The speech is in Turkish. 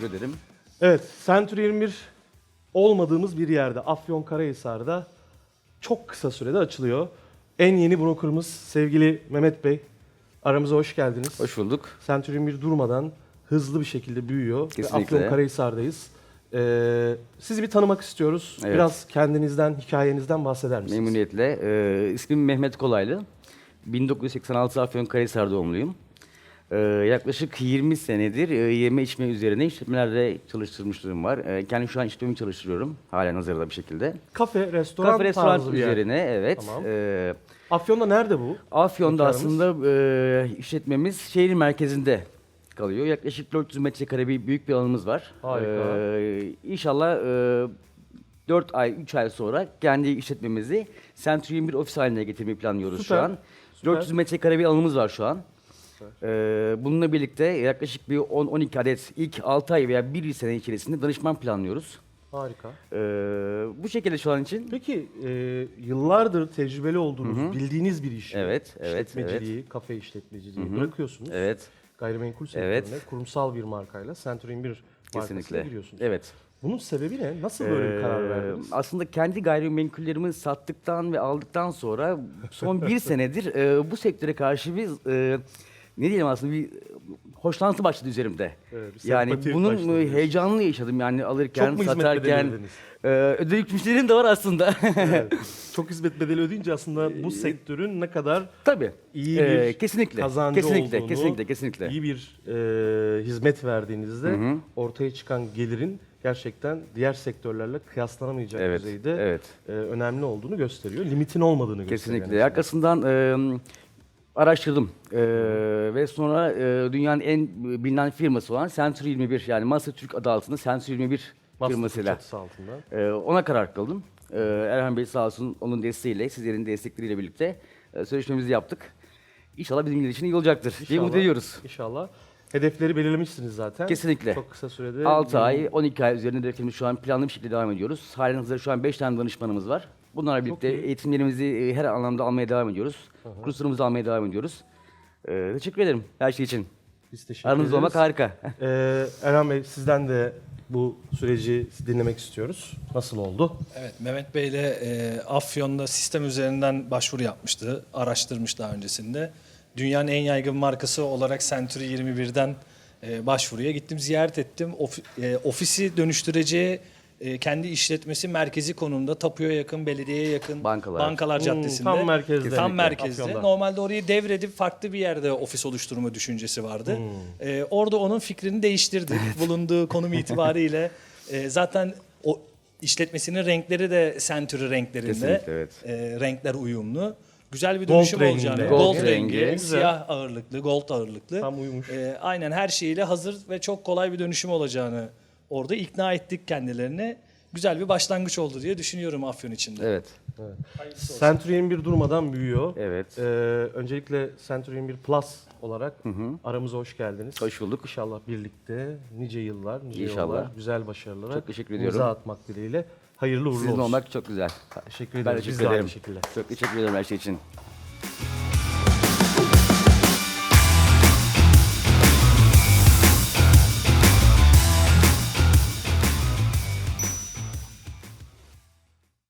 Teşekkür ederim. Evet, Century 21 olmadığımız bir yerde, Afyonkarahisar'da çok kısa sürede açılıyor. En yeni brokerımız sevgili Mehmet Bey. Aramıza hoş geldiniz. Hoş bulduk. Century 21 durmadan hızlı bir şekilde büyüyor. Ve Kesinlikle. Afyonkarahisar'dayız. Ee, sizi bir tanımak istiyoruz. Evet. Biraz kendinizden, hikayenizden bahseder misiniz? Memnuniyetle. Ee, ismim Mehmet Kolaylı. 1986 Afyonkarahisar doğumluyum. Ee, yaklaşık 20 senedir e, yeme içme üzerine işletmelerde çalıştırmışlığım var. Ee, kendim şu an işletmemi çalıştırıyorum. Halen hazırda bir şekilde. Kafe, restoran, Kafe restoran tarzı bir yer. üzerine evet. Tamam. Ee, Afyon'da nerede bu? Afyon'da Mekanımız? aslında e, işletmemiz şehrin merkezinde kalıyor. Yaklaşık 400 metrekare bir büyük bir alanımız var. Harika. Ee, inşallah e, 4 ay, 3 ay sonra kendi işletmemizi Century 21 ofis haline getirmeyi planlıyoruz Süper, şu an. süper. 400 metrekare bir alanımız var şu an. Ee, bununla birlikte yaklaşık bir 10-12 adet ilk 6 ay veya 1 sene içerisinde danışman planlıyoruz. Harika. Ee, bu şekilde şu an için. Peki e, yıllardır tecrübeli olduğunuz, bildiğiniz bir işi, Evet, evet, işletmeciliği, kafe işletmeciliği bırakıyorsunuz. Evet, Gayrimenkul sektörüne Evet. kurumsal bir markayla Century 21 markasına kesinlikle. giriyorsunuz. Evet. Bunun sebebi ne? Nasıl böyle bir karar Ee, verdiniz? Aslında kendi gayrimenkullerimi sattıktan ve aldıktan sonra son bir senedir e, bu sektöre karşı bir e, ne diyelim aslında bir hoşlantı başladı üzerimde. Evet, bir yani sempati bunun başladı e, heyecanını yaşadım yani alırken, Çok mu hizmet bedeli satarken. ödediniz? E, ödedik müşterilerim de var aslında. Evet. Çok hizmet bedeli ödeyince aslında bu sektörün ne kadar Tabii. iyi Ee, bir kesinlikle. kazancı kesinlikle, olduğunu, kesinlikle, kesinlikle. iyi bir e, hizmet verdiğinizde ortaya çıkan gelirin gerçekten diğer sektörlerle kıyaslanamayacak Evet, düzeyde evet. e, önemli olduğunu gösteriyor. Limitin olmadığını gösteriyor. Kesinlikle. yani. Arkasından e, araştırdım E, ve sonra e, dünyanın en bilinen firması olan Century 21 yani Master Türk adı altında Century 21 Master firmasıyla çatısı altında. e, ona karar kıldım. E, Erhan Bey sağ olsun onun desteğiyle, sizlerin destekleriyle birlikte e, sözleşmemizi yaptık. İnşallah bizim için iyi olacaktır diye umut İnşallah, ediyoruz. İnşallah. Hedefleri belirlemişsiniz zaten. Kesinlikle. Çok kısa sürede. 6 ay, 12 ay üzerinde hedeflerimiz şu an planlı bir şekilde devam ediyoruz. Halen hazırda şu an 5 tane danışmanımız var. Bunlarla birlikte eğitimlerimizi e, her anlamda almaya devam ediyoruz. Kurslarımızı almaya devam ediyoruz. Ee, teşekkür ederim her şey için. Biz teşekkür Aranızda ederiz. olmak harika. Ee, Erhan Bey sizden de bu süreci dinlemek istiyoruz. Nasıl oldu? Evet, Mehmet Bey ile e, Afyon'da sistem üzerinden başvuru yapmıştı. Araştırmış daha öncesinde. Dünyanın en yaygın markası olarak Century 21'den e, başvuruya gittim. Ziyaret ettim. Ofi- e, ofisi dönüştüreceği e, kendi işletmesi merkezi konumda. Tapuya yakın, belediyeye yakın. Bankalar. Bankalar Hmm, Caddesi'nde. tam merkezde. Tam Kesinlikle. merkezde. Afyon'da. Normalde orayı devredip farklı bir yerde ofis oluşturma düşüncesi vardı. Ee, orada onun fikrini değiştirdik. Bulunduğu konum itibariyle e, zaten o işletmesinin renkleri de Century renklerinde. Kesinlikle, evet. E, renkler uyumlu. Güzel bir Gold dönüşüm renginde. olacağını. Gold Gold, rengi. rengi, Güzel. siyah ağırlıklı, gold ağırlıklı. Tam uyumuş. E, aynen her şeyiyle hazır ve çok kolay bir dönüşüm olacağını orada ikna ettik kendilerini. Güzel bir başlangıç oldu diye düşünüyorum Afyon içinde. Evet. Century 21 durmadan büyüyor. Evet. Ee, öncelikle Century 21 Plus olarak aramıza hoş geldiniz. Hoş bulduk. İnşallah birlikte nice yıllar, nice İnşallah. yollar, güzel başarılara Çok teşekkür ediyorum. imza atmak dileğiyle. Hayırlı uğurlu Sizin olsun. olmak çok güzel. Teşekkür Ben ederiz. Biz teşekkür de aynı ederim. şekilde. Çok teşekkür ederim her şey için.